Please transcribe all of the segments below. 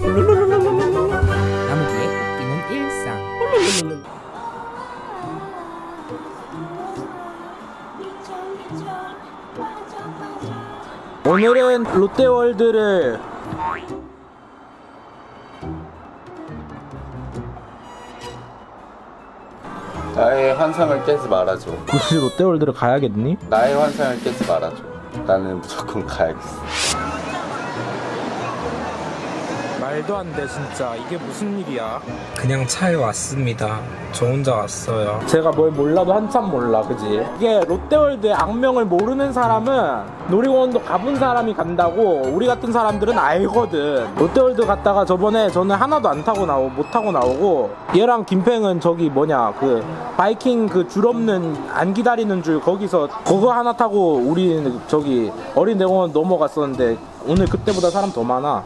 나무 뒤에 꽃피는 일상 오늘은 롯데월드를 나의 환상을 깨지 말아줘. 굳이 롯데월드를 가야겠니? 나의 환상을 깨지 말아줘. 나는 무조건 가야겠어. 말도 안 돼 진짜. 이게 무슨 일이야? 그냥 차에 왔습니다. 저 혼자 왔어요. 제가 뭘 몰라도 한참 몰라 그지? 이게 롯데월드의 악명을 모르는 사람은 놀이공원도 가본 사람이 간다고 우리 같은 사람들은 알거든. 롯데월드 갔다가 저번에 저는 하나도 안 타고 나오고 못 타고 나오고 얘랑 김팽은 저기 뭐냐 그 바이킹 그 줄 없는 안 기다리는 줄 거기서 그거 하나 타고 우리 저기 어린대공원 넘어갔었는데 오늘 그때보다 사람 더 많아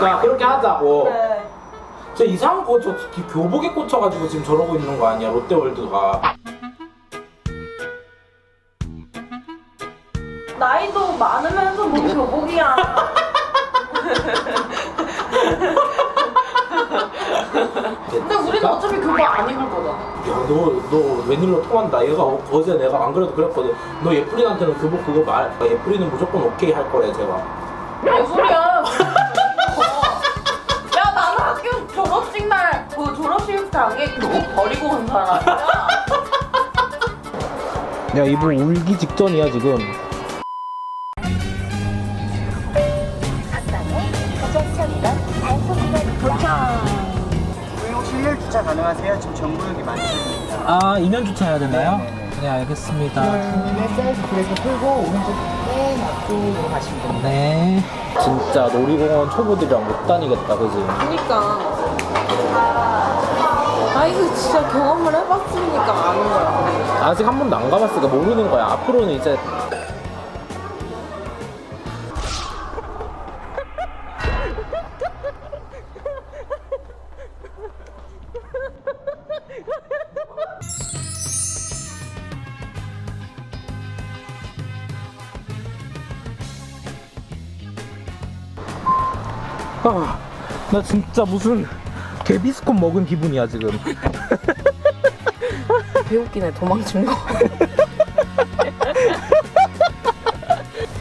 그러니까 그렇게 하자고. 그래. 저 이상한 거 저 교복에 꽂혀가지고 지금 저러고 있는 거 아니야 롯데월드가. 나이도 많으면서 뭐 교복이야. 근데 우리는 어차피 교복 안 입을 거잖아. 야너 너 웬일로 통한다. 얘가 어- 어제 내가 안 그래도 그랬거든. 너 예프린한테는 교복 그거 말 예프린은 무조건 오케이 할 거래 제가 야 이분 울기 직전이야 지금 1일 주차 가능하세요? 지금 정부역이 많습니다. 아 2년 주차해야 되나요? 네 알겠습니다 그래서 풀고 오른쪽 에 맞쪽으로 가시면 됩니다 네 진짜 놀이공원 초보들이랑 못 다니겠다 그지? 그니까. 아 이거 진짜 경험을 해봤으니까 아는 거야. 아직 한 번도 안 가봤으니까 모르는 거야 앞으로는 이제 아, 나 진짜 무슨 개비스콘 먹은 기분이야 지금. 배웃기네 도망친 거.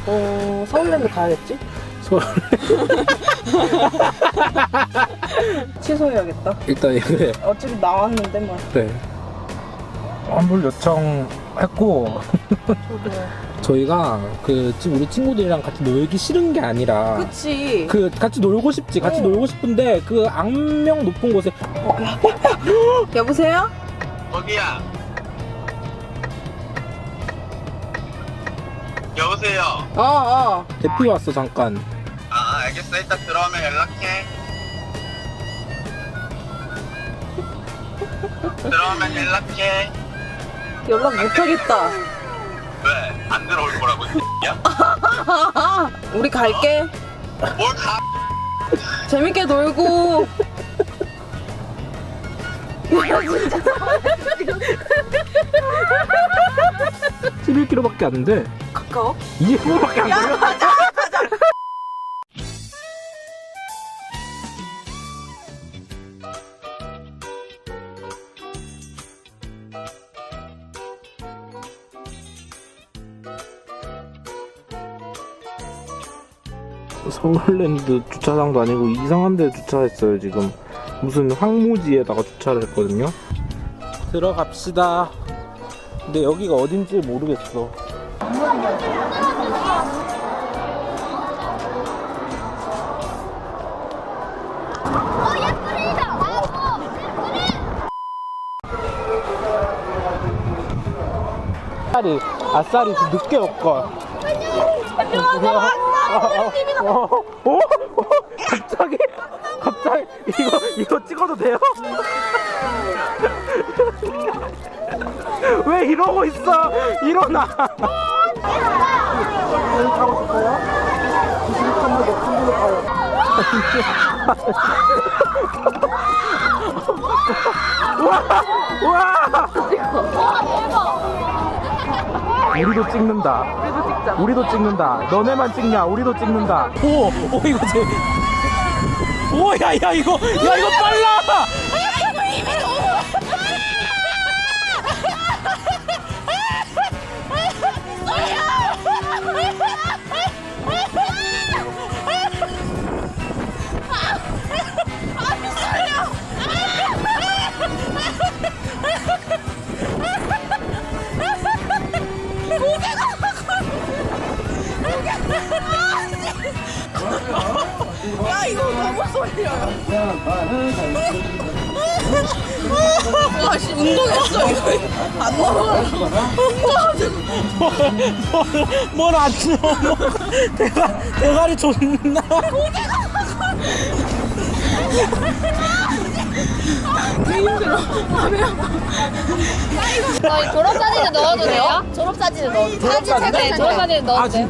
어 서울랜드 가야겠지? 서울. 취소해야겠다. 일단 그래. 어차피 나왔는데 뭐. 그래. 환불 요청 했고. 저희가 그 지금 우리 친구들이랑 같이 놀기 싫은 게 아니라 그치. 그 같이 놀고 싶지 같이 어. 놀고 싶은데 그 악명 높은 곳에 여보세요? 거기야. 여보세요. 어 어. 대피 왔어 잠깐 아 알겠어. 이따 들어오면 연락해. 들어오면 연락해. 연락 못하겠다. 왜? 안 들어올 거라고 야? 우리 갈게. 뭘 가? 재밌게 놀고. 11km밖에 안 돼 가까워? 20분밖에 안 걸려 서울랜드 주차장도 아니고 이상한 데 주차했어요 지금. 무슨 황무지에다가 주차를 했거든요. 들어갑시다. 근데 여기가 어딘지 모르겠어. 아싸리 아싸리 늦게 올걸 어, 어, 어, 어, 갑자기? 갑자기? 이거 이거 찍어도 돼요? 왜 이러고 있어? 일어나. 와! 우리도 찍는다. 우리도 찍자. 우리도 찍는다. 너네만 찍냐? 우리도 찍는다. 오, 오 이거 재. 오, 야, 야 이거, 야 이거 빨라. 뭘안 넘어. 대가 대가리 존나. 저희 졸업사진에 넣어도 돼요? 졸업사진에 넣어도 돼요? 사진 찍을 때 졸업사진에 넣어도 아 돼요?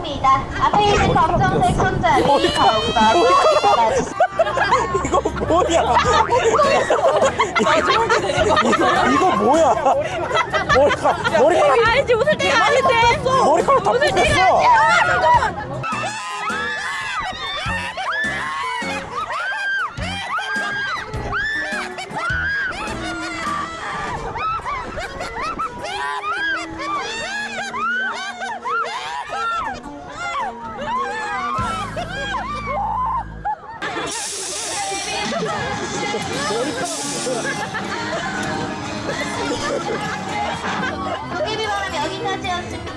앞에 있는 검정색 손잡이 더욱더 꼭 이거 뭐야? 이거, 이거 뭐야? 머리카락 머리카락 알지 웃을 때가 아닌데. 머리카락 다 부쉈어. 도깨비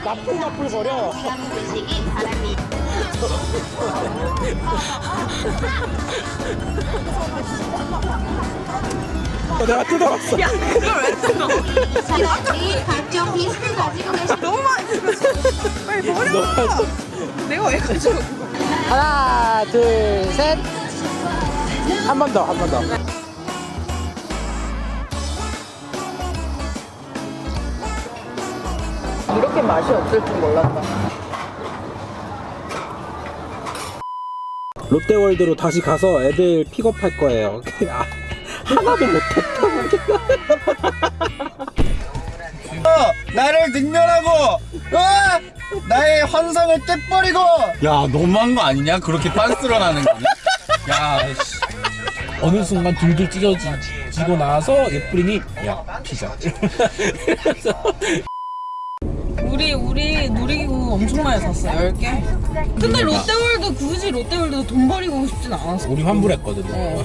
여기까지였습니다. 나쁜 나쁠 버려. 한번 보시기 바랍니다. 내가 뜯어봤어. 저희 각종 비스트 가지고 계신 너무 하나, 둘, 셋. 한 번 더, 한 번 더. 맛이 없을 줄 몰랐다. 롯데월드로 다시 가서 애들 픽업할 거예요. 아, 하나도 못했다. 나를 능멸하고 어! 나의 환상을 깨버리고 야 너무한 거 아니냐? 그렇게 빤스러 나는 거는? 야 씨. 어느 순간 둘둘 찢어지고 나서 예쁘린이 야 피자. 우리 우리 놀이기구 엄청 많이 샀어. 10개. 근데 롯데월드 굳이 롯데월드 돈 버리고 싶진 않았어. 우리 환불했거든. 어.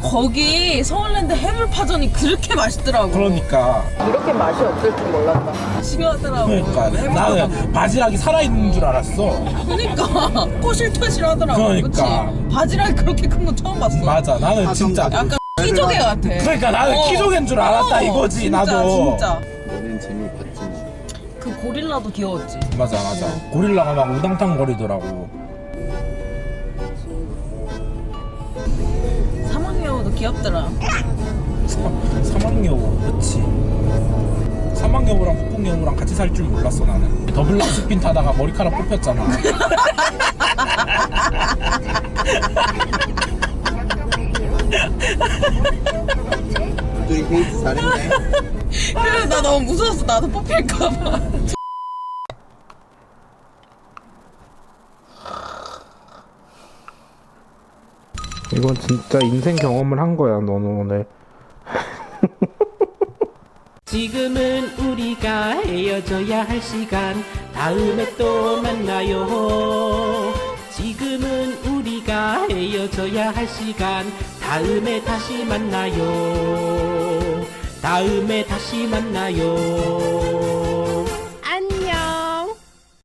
거기 서울랜드 해물파전이 그렇게 맛있더라고. 그러니까 이렇게 맛이 없을 줄 몰랐다. 심하더라고. 그러니까 나는 바지락이 살아있는 줄 알았어. 그러니까 꼬실토실 하더라고. 그러니까. 그치? 바지락이 그렇게 큰거 처음 봤어. 맞아 나는 진짜 약간 키조개 같아. 그러니까 나는 어. 키조개인 줄 알았다 어, 이거지 진짜, 나도. 진짜. 그 고릴라도 귀여웠지. 맞아 맞아. 고릴라가 막 우당탕 거리더라고. 사막여우도 귀엽더라. 사막여우 그치. 사막여우랑 북극여우랑 같이 살 줄 몰랐어 나는. 더블락 스핀 타다가 머리카락 뽑혔잖아. 둘이 데이트 잘했네. 그래 나 너무 무서웠어. 나도 뽑힐까봐. 이건 진짜 인생 경험을 한 거야 너는 오늘. 지금은 우리가 헤어져야 할 시간. 다음에 또 만나요. 지금은 우리가 헤어져야 할 시간. 다음에 다시 만나요. 다음에 다시 만나요